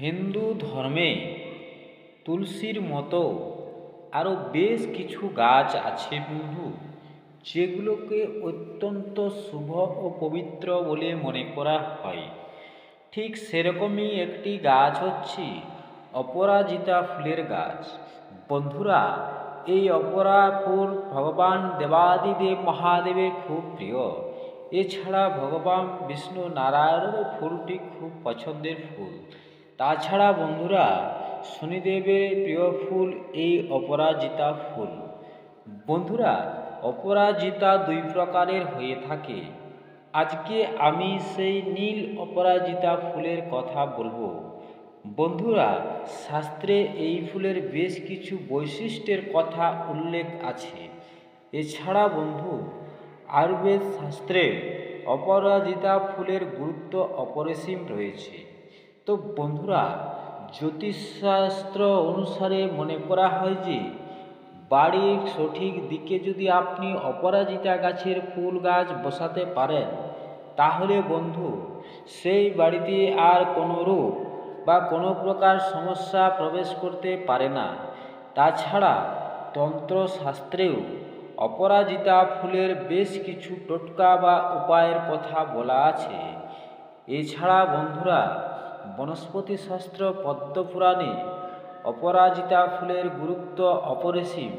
হিন্দু ধর্মে তুলসীর মতো আরও বেশ কিছু গাছ আছে বন্ধু যেগুলোকে অত্যন্ত শুভ ও পবিত্র বলে মনে করা হয়। ঠিক সেরকমই একটি গাছ হচ্ছে অপরাজিতা ফুলের গাছ। বন্ধুরা, এই অপরা ফুল ভগবান দেবাদিদেব মহাদেবের খুব প্রিয়। এছাড়া ভগবান বিষ্ণু নারায়ণেরও ফুলটি খুব পছন্দের ফুল। তাছাড়া বন্ধুরা শনিদেবের প্রিয় ফুল এই অপরাজিতা ফুল। বন্ধুরা, অপরাজিতা দুই প্রকারের হয়ে থাকে। আজকে আমি সেই নীল অপরাজিতা ফুলের কথা বলব। বন্ধুরা, শাস্ত্রে এই ফুলের বেশ কিছু বৈশিষ্ট্যের কথা উল্লেখ আছে। এছাড়া বন্ধু, আয়ুর্বেদ শাস্ত্রে অপরাজিতা ফুলের গুরুত্ব অপরিসীম রয়েছে। তো বন্ধুরা, জ্যোতিষশাস্ত্র অনুসারে মনে করা হয় যে, বাড়ির সঠিক দিকে যদি আপনি অপরাজিতা গাছের ফুল গাছ বসাতে পারেন, তাহলে বন্ধু, সেই বাড়িতে আর কোনো রূপ বা কোনো প্রকার সমস্যা প্রবেশ করতে পারে না। তাছাড়া তন্ত্রশাস্ত্রেও অপরাজিতা ফুলের বেশ কিছু টোটকা বা উপায়ের কথা বলা আছে। এছাড়া বন্ধুরা বনস্পতি শাস্ত্র পদ্মপুরাণে অপরাজিতা ফুলের গুরুত্ব অপরিসীম।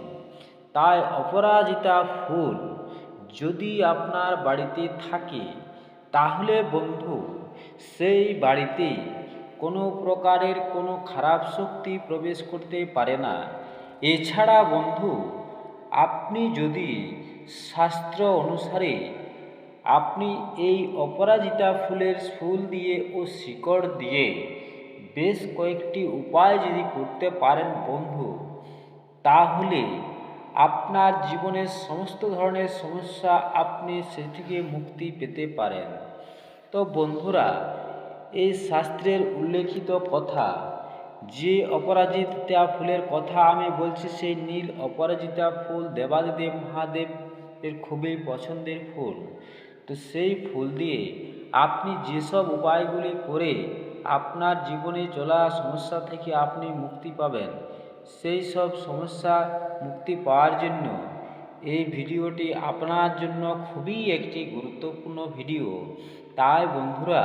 তাই অপরাজিতা ফুল যদি আপনার বাড়িতে থাকে, তাহলে বন্ধু, সেই বাড়িতে কোনো প্রকারের কোনো খারাপ শক্তি প্রবেশ করতে পারে না। এছাড়া বন্ধু, আপনি যদি শাস্ত্র অনুসারে আপনি এই অপরাজিতা ফুলের ফুল দিয়ে ও শিকড় দিয়ে বেশ কয়েকটি উপায় যদি করতে পারেন বন্ধু, তাহলে আপনার জীবনের সমস্ত ধরনের সমস্যা আপনি সে থেকে মুক্তি পেতে পারেন। তো বন্ধুরা, এই শাস্ত্রের উল্লেখিত কথা, যে অপরাজিতা ফুলের কথা আমি বলছি, সেই নীল অপরাজিতা ফুল দেবাদিদেব মহাদেব এর খুবই পছন্দের ফুল। তো সেই ফুল দিয়ে আপনি যেসব উপায়গুলি করে আপনার জীবনে চলা সমস্যা থেকে আপনি মুক্তি পাবেন, সেই সব সমস্যা মুক্তি পাওয়ার জন্য এই ভিডিওটি আপনার জন্য খুবই একটি গুরুত্বপূর্ণ ভিডিও। তাই বন্ধুরা,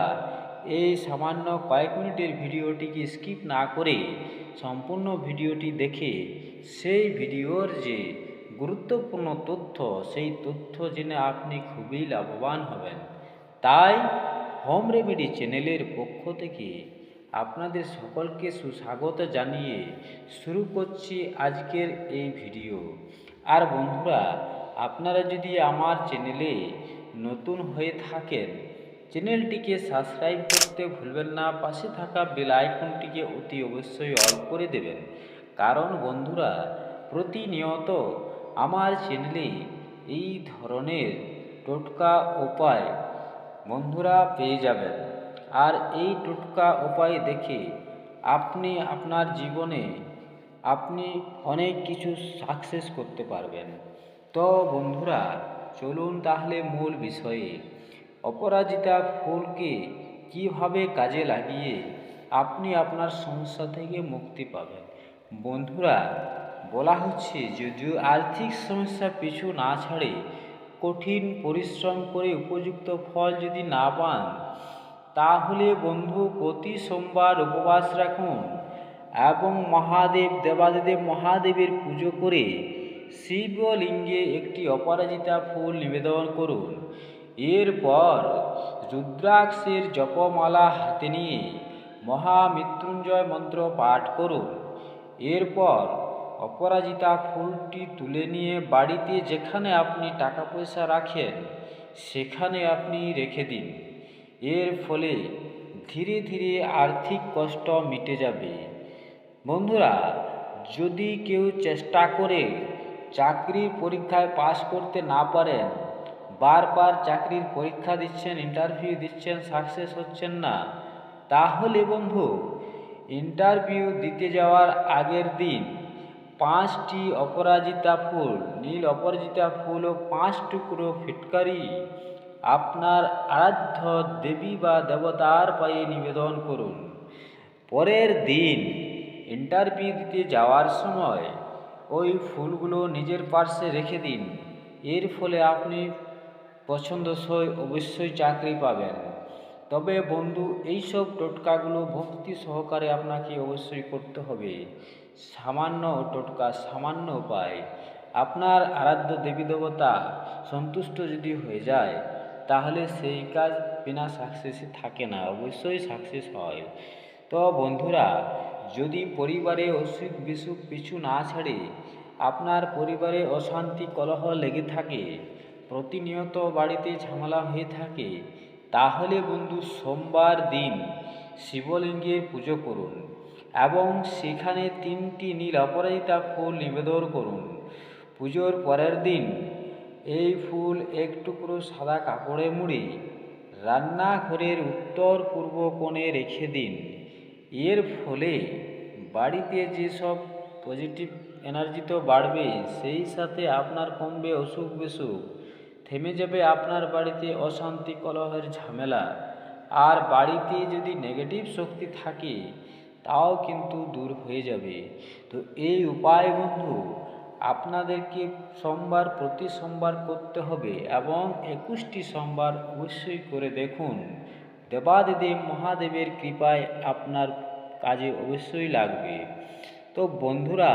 এই সামান্য কয়েক মিনিটের ভিডিওটিকে স্কিপ না করে সম্পূর্ণ ভিডিওটি দেখে সেই ভিডিওর যে গুরুত্বপূর্ণ তথ্য, সেই তথ্য জেনে আপনি খুবই লাভবান হবেন। তাই হোম রেমেডি চ্যানেলের পক্ষ থেকে আপনাদের সকলকে সুস্বাগত জানিয়ে শুরু করছি আজকের এই ভিডিও। আর বন্ধুরা, আপনারা যদি আমার চ্যানেলে নতুন হয়ে থাকেন, চ্যানেলটিকে সাবস্ক্রাইব করতে ভুলবেন না, পাশে থাকা বেল আইকনটিকে অতি অবশ্যই অল করে দেবেন। কারণ বন্ধুরা, প্রতিনিয়ত আমার চ্যানেলে এই ধরনের টোটকা উপায় বন্ধুরা পেয়ে যাবেন। আর এই টোটকা উপায় দেখে আপনি আপনার জীবনে আপনি অনেক কিছু সাকসেস করতে পারবেন। তো বন্ধুরা, চলুন তাহলে মূল বিষয়ে। অপরাজিতা ফুলকে কীভাবে কাজে লাগিয়ে আপনি আপনার সমস্যা থেকে মুক্তি পাবেন? বন্ধুরা বলা হচ্ছে যে আর্থিক সমস্যা পিছু না ছাড়ে, কঠিন পরিশ্রম করে উপযুক্ত ফল যদি না পান, তাহলে বন্ধু প্রতি সোমবার উপবাস রাখুন এবং মহাদেব দেবাদেব মহাদেবের পুজো করে শিবলিঙ্গে একটি অপরাজিতা ফুল নিবেদন করুন। এরপর রুদ্রাক্ষের জপমালা হাতে নিয়ে মহামৃত্যুঞ্জয় মন্ত্র পাঠ করুন। এরপর অপরাজিতা ফুলটি তুলে নিয়ে বাড়িতে যেখানে আপনি টাকা পয়সা রাখেন, সেখানে আপনি রেখে দিন। এর ফলে ধীরে ধীরে আর্থিক কষ্ট মিটে যাবে। বন্ধুরা, যদি কেউ চেষ্টা করে চাকরির পরীক্ষায় পাশ করতে না পারেন, বারবার চাকরির পরীক্ষা দিচ্ছেন ইন্টারভিউ দিচ্ছেন সাকসেস হচ্ছেন না, তাহলে বন্ধু ইন্টারভিউ দিতে যাওয়ার আগের দিন পাঁচটি অপরাজিতা ফুল, নীল অপরাজিতা ফুল ও পাঁচ টুকরো ফিটকারি। আপনার আরাধ্য দেবী বা দেবতার পায়ে নিবেদন করুন। পরের দিন ইন্টারভিউ দিতে যাওয়ার সময় ওই ফুলগুলো নিজের পার্শ্বে রেখে দিন। এর ফলে আপনি পছন্দসই অবশ্যই চাকরি পাবেন। তবে বন্ধু, এইসব টোটকাগুলো ভক্তি সহকারে আপনাকে অবশ্যই করতে হবে। সামান্য টোটকা, সামান্য উপায়। আপনার আরাধ্য দেবী দেবতা সন্তুষ্ট যদি হয়ে যায়, তাহলে সেই কাজ বিনা সাকসেসে থাকে না, অবশ্যই সাকসেস হয়। তো বন্ধুরা, যদি পরিবারে অসুখ বিসুখ পিছু না ছাড়ে, আপনার পরিবারে অশান্তি, কলহ লেগে থাকে, প্রতিনিয়ত বাড়িতে ঝামেলা হয়ে থাকে, তাহলে বন্ধু সোমবার দিন শিবলিঙ্গের পুজো করুন। এবং সেখানে তিনটি নীল অপরাজিতা ফুল নিবেদন করুন। পুজোর পরের দিন এই ফুল এক টুকরো সাদা কাপড়ে মুড়ে, রান্নাঘরের উত্তর পূর্ব কোণে রেখে দিন। এর ফলে বাড়িতে যেসব পজিটিভ এনার্জি তো বাড়বে, সেই সাথে আপনার কমবে অসুখ বিসুখ, থেমে যাবে আপনার বাড়িতে অশান্তি, কলহের ঝামেলা। আর বাড়িতে যদি নেগেটিভ শক্তি থাকে তাও কিন্তু দূর হয়ে যাবে। তো এই উপায় বন্ধু, আপনাদেরকে সোমবার, প্রতি সোমবার করতে হবে এবং একুশটি সোমবার অবশ্যই করে দেখুন। দেবাদিদেব মহাদেবের কৃপায় আপনার কাজে অবশ্যই লাগবে। তো বন্ধুরা,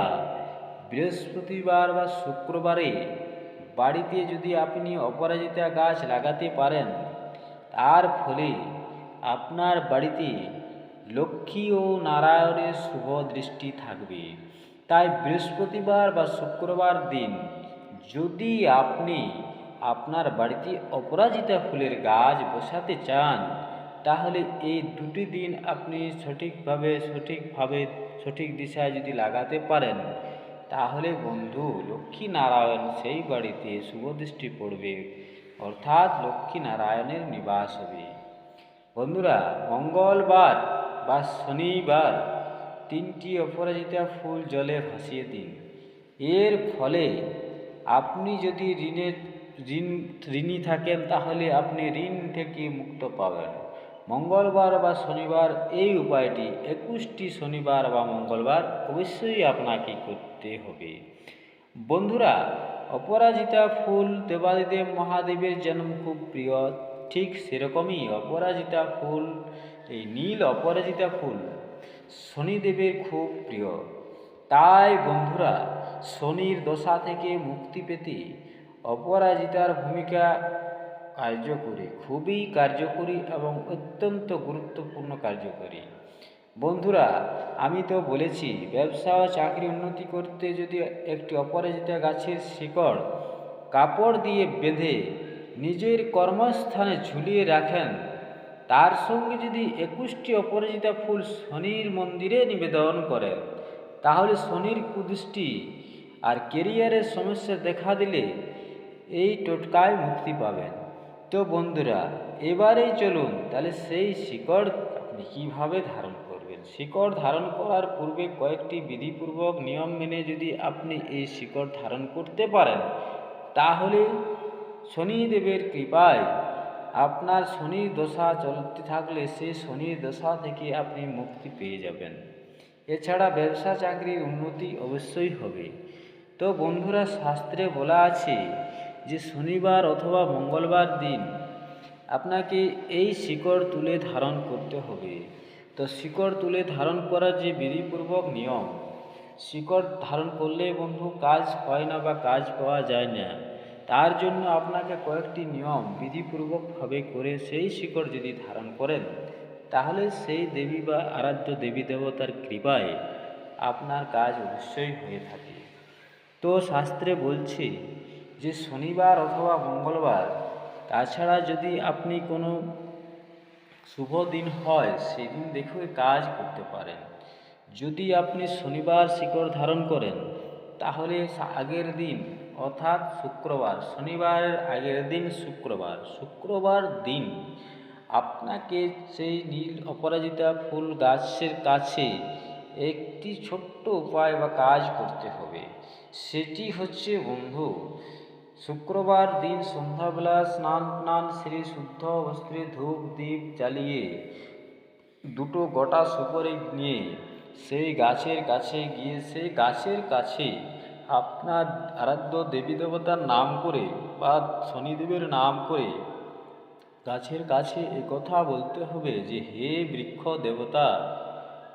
বৃহস্পতিবার বা শুক্রবারে বাড়িতে যদি আপনি অপরাজিতা গাছ লাগাতে পারেন, তার ফলে আপনার বাড়িতে লক্ষ্মী ও নারায়ণের শুভ দৃষ্টি থাকবে। তাই বৃহস্পতিবার বা শুক্রবার দিন যদি আপনি আপনার বাড়িতে অপরাজিতা ফুলের গাছ বসাতে চান, তাহলে এই দুটি দিন আপনি সঠিকভাবে সঠিকভাবে, সঠিক দিশায় যদি লাগাতে পারেন, তাহলে বন্ধু লক্ষ্মী নারায়ণ সেই বাড়িতে শুভ দৃষ্টি পড়বে, অর্থাৎ লক্ষ্মী নারায়ণের নিবাস হবে। বন্ধুরা, মঙ্গলবার বা শনিবার তিনটি অপরাজিতা ফুল জলে ভাসিয়ে দিন। এর ফলে আপনি যদি ঋণের ঋণ, ঋণী থাকেন তাহলে আপনি ঋণ থেকে মুক্ত পাবেন। মঙ্গলবার বা শনিবার এই উপায়টি, একুশটি শনিবার বা মঙ্গলবার অবশ্যই আপনাকে করতে হবে। বন্ধুরা, অপরাজিতা ফুল দেবাদিদেব মহাদেবের যেন খুব প্রিয়, ঠিক সেরকমই অপরাজিতা ফুল এই নীল অপরাজিতা ফুল শনিদেবের খুব প্রিয়। তাই বন্ধুরা, শনির দশা থেকে মুক্তি পেতে অপরাজিতার ভূমিকা কার্যকরী, খুবই কার্যকরী এবং অত্যন্ত গুরুত্বপূর্ণ কার্যকরী। বন্ধুরা, আমি তো বলেছি, ব্যবসা ও চাকরি উন্নতি করতে যদি একটি অপরাজিতা গাছের শিকড়, কাপড় দিয়ে বেঁধে নিজের কর্মস্থানে ঝুলিয়ে রাখেন তার সঙ্গে যদি একুশটি অপরাজিতা ফুল শনির মন্দিরে নিবেদন করেন তাহলে শনির কুদৃষ্টি আর কেরিয়ারের সমস্যা দেখা দিলে এই টোটকায় মুক্তি পাবেন। তো বন্ধুরা, এবারেই চলুন, তাহলে সেই শিকড় আপনি কীভাবে ধারণ করবেন? শিকড় ধারণ করার পূর্বে কয়েকটি বিধিপূর্বক নিয়ম মেনে যদি আপনি এই শিকড় ধারণ করতে পারেন, তাহলে শনিদেবের কৃপায় আপনার শনির দশা চলতে থাকলে সেই শনির দশা থেকে আপনি মুক্তি পেয়ে যাবেন। এছাড়া ব্যবসা চাকরির উন্নতি অবশ্যই হবে। তো বন্ধুরা, শাস্ত্রে বলা আছে যে শনিবার অথবা মঙ্গলবার দিন আপনাকে এই শিকড় তুলে ধারণ করতে হবে। তো শিকড় তুলে ধারণ করার যে বিধিপূর্বক নিয়ম, শিকড় ধারণ করলে বন্ধু কাজ হয় না বা কাজ পাওয়া যায় না। তার জন্য আপনাকে কয়েকটি নিয়ম বিধিপূর্বকভাবে করে সেই শিকড় যদি ধারণ করেন, তাহলে সেই দেবী বা আরাধ্য দেবী দেবতার কৃপায় আপনার কাজ অবশ্যই হয়ে থাকে। তো শাস্ত্রে বলছি যে শনিবার অথবা মঙ্গলবার, তাছাড়া যদি আপনি কোনো শুভ দিন হয়, সেদিন দেখে কাজ করতে পারেন। যদি আপনি শনিবার শিকড় ধারণ করেন, তাহলে আগের দিন অর্থাৎ শুক্রবার, শনিবারের আগের দিন শুক্রবার শুক্রবার দিন আপনাকে সেই নীল অপরাজিতা ফুল গাছের কাছে একটি ছোট্ট উপায় বা কাজ করতে হবে। সেটি হচ্ছে, বন্ধু, শুক্রবার দিন সন্ধ্যাবেলা স্নান টান সেরে শুদ্ধ বস্ত্রে ধূপ দ্বীপ জ্বালিয়ে দুটো গোটা সুপারি নিয়ে সেই গাছের কাছে গিয়ে, সেই গাছের কাছে আপনার আরাধ্য দেবী দেবতার নাম করে বা শনিদেবের নাম করে গাছের কাছে কথা বলতে হবে যে, হে বৃক্ষ দেবতা,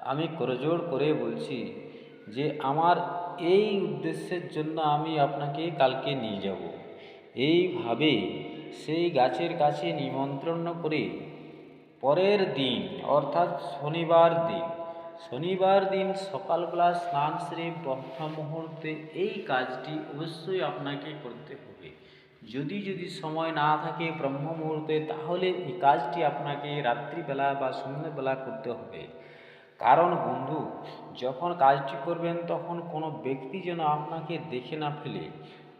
আমি করজোড় করে বলছি যে, আমার এই উদ্দেশ্যের জন্য আমি আপনাকে কালকে নিয়ে যাব। এইভাবে সেই গাছের কাছে নিমন্ত্রণ করে পরের দিন, অর্থাৎ শনিবার দিন শনিবার দিন সকালবেলা স্নান সেরে ব্রহ্ম মুহূর্তে এই কাজটি অবশ্যই আপনাকে করতে হবে। যদি যদি সময় না থাকে ব্রহ্ম মুহূর্তে, তাহলে এই কাজটি আপনাকে রাত্রিবেলা বা সন্ধ্যেবেলা করতে হবে। কারণ বন্ধু, যখন কাজটি করবেন, তখন কোনো ব্যক্তি যেন আপনাকে দেখে না ফেলে।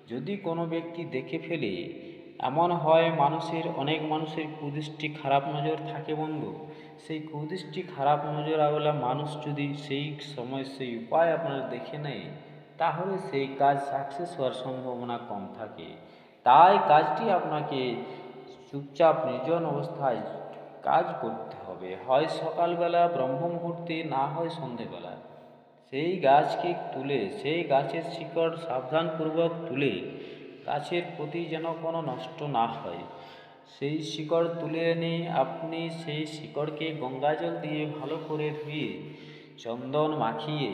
যদি কোনো ব্যক্তি দেখে ফেলে, এমন হয় মানুষের, অনেক মানুষের কুদৃষ্টি খারাপ নজর থাকে বন্ধু। সেই কুদৃষ্টি খারাপ নজর আগলা মানুষ যদি সেই সময় সেই উপায় আপনার দেখে নেয়, তাহলে সেই কাজ সাকসেস হওয়ার সম্ভাবনা কম থাকে। তাই কাজটি আপনাকে চুপচাপ নির্জন অবস্থায় কাজ করতে হবে। হয় সকালবেলা, ব্রহ্ম মুহূর্তে, না হয় সন্ধেবেলা। সেই গাছকে তুলে, সেই গাছের শিকড় সাবধানপূর্বক তুলে, গাছের প্রতি যেন কোনো নষ্ট না হয়। সেই শিকড় তুলে এনে আপনি সেই শিকড়কে গঙ্গাজল দিয়ে ভালো করে ধুয়ে, চন্দন মাখিয়ে,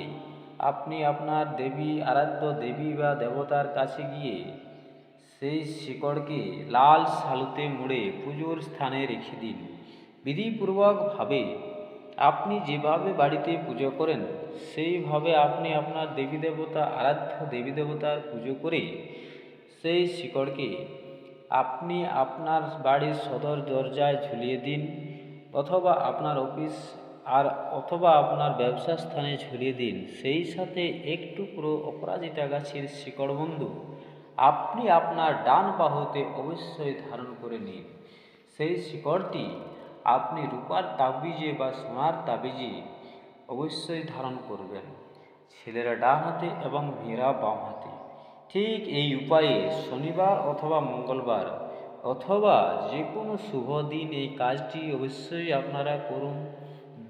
আপনি আপনার দেবী, আরাধ্য দেবী বা দেবতার কাছে গিয়ে সেই শিকড়কে লাল সালুতে মুড়ে পুজোর স্থানে রেখে দিন। বিধিপূর্বকভাবে আপনি যেভাবে বাড়িতে পুজো করেন, সেইভাবে আপনি আপনার দেবী দেবতা, আরাধ্য দেবী দেবতার পুজো করে সেই শিকড়কে আপনি আপনার বাড়ির সদর দরজায় ঝুলিয়ে দিন অথবা আপনার অফিস আর অথবা আপনার ব্যবসা স্থানে ঝুলিয়ে দিন। সেই সাথে এক টুকরো অপরাজিতা গাছের শিকড় বন্ধু। আপনি আপনার ডান বাহুতে অবশ্যই ধারণ করে নিন। সেই শিকড়টি আপনি রূপার তাবিজে বা সোনার তাবিজে অবশ্যই ধারণ করবেন। ছেলেরা ডান হাতে এবং মেয়েরা বাম হাতে। ঠিক এই উপায়ে শনিবার অথবা মঙ্গলবার অথবা যে কোনো শুভ দিন এই কাজটি অবশ্যই আপনারা করুন।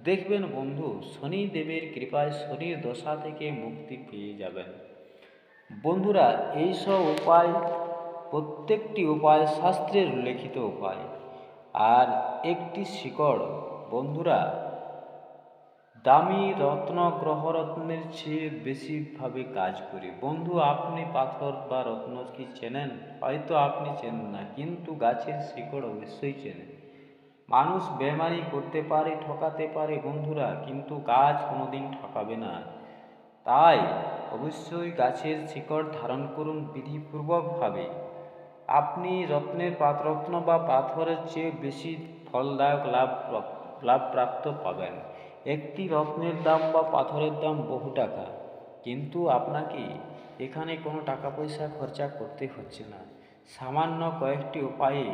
দেখবেন বন্ধু, শনিদেবের কৃপায় শনির দশা থেকে মুক্তি পেয়ে যাবেন। বন্ধুরা, এইসব উপায়, প্রত্যেকটি উপায় শাস্ত্রের উল্লেখিত উপায়। আর একটি শিকড়, বন্ধুরা দামি রত্ন, গ্রহরত্নের চেয়ে বেশিভাবে কাজ করে। বন্ধু, আপনি পাথর বা রত্ন কি চেনেন? হয়তো আপনি চেনেন না, কিন্তু গাছের শিকড় অবশ্যই চেনেন। মানুষ বেমারি করতে পারে, ঠকাতে পারে বন্ধুরা, কিন্তু গাছ কোনোদিন ঠকাবে না। তাই অবশ্যই গাছের শিকড় ধারণ করুন বিধিপূর্বকভাবে আপনি রত্নের পাতরত্ন বা পাথরের চেয়ে বেশি ফলদায়ক লাভ লাভ প্রাপ্ত পাবেন। একটি রত্নের দাম বা পাথরের দাম বহু টাকা। কিন্তু আপনাকে এখানে কোনো টাকা পয়সা খরচা করতে হচ্ছে না। সামান্য কয়েকটি উপায়ে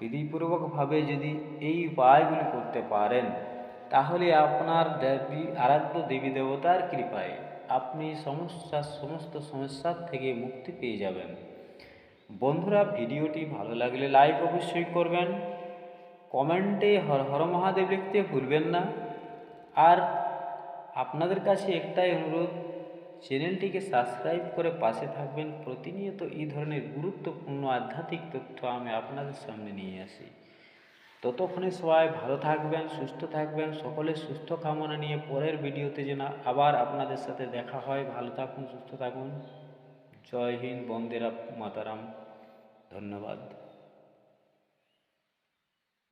বিধিপূর্বকভাবে যদি এই উপায়গুলি করতে পারেন, তাহলে আপনার দেবী, আরাধ্য দেবী দেবতার কৃপায় আপনি সমস্যা, সমস্ত সমস্যার থেকে মুক্তি পেয়ে যাবেন। বন্ধুরা, ভিডিওটি ভালো লাগলে লাইক অবশ্যই করবেন। কমেন্টে হর হর মহাদেব লিখতে ভুলবেন না। আর আপনাদের কাছে একটাই অনুরোধ, চ্যানেলটিকে সাবস্ক্রাইব করে পাশে থাকবেন। প্রতিনিয়ত এই ধরনের গুরুত্বপূর্ণ আধ্যাত্মিক তথ্য আমি আপনাদের সামনে নিয়ে আসি। ততক্ষণে সবাই ভালো থাকবেন, সুস্থ থাকবেন, সকলের সুস্থ কামনা নিয়ে পরের ভিডিওতে যেন আবার আপনাদের সাথে দেখা হয়। ভালো থাকুন, সুস্থ থাকুন। জয় হিন্দ বন্দেরা মাতারাম। ধন্যবাদ।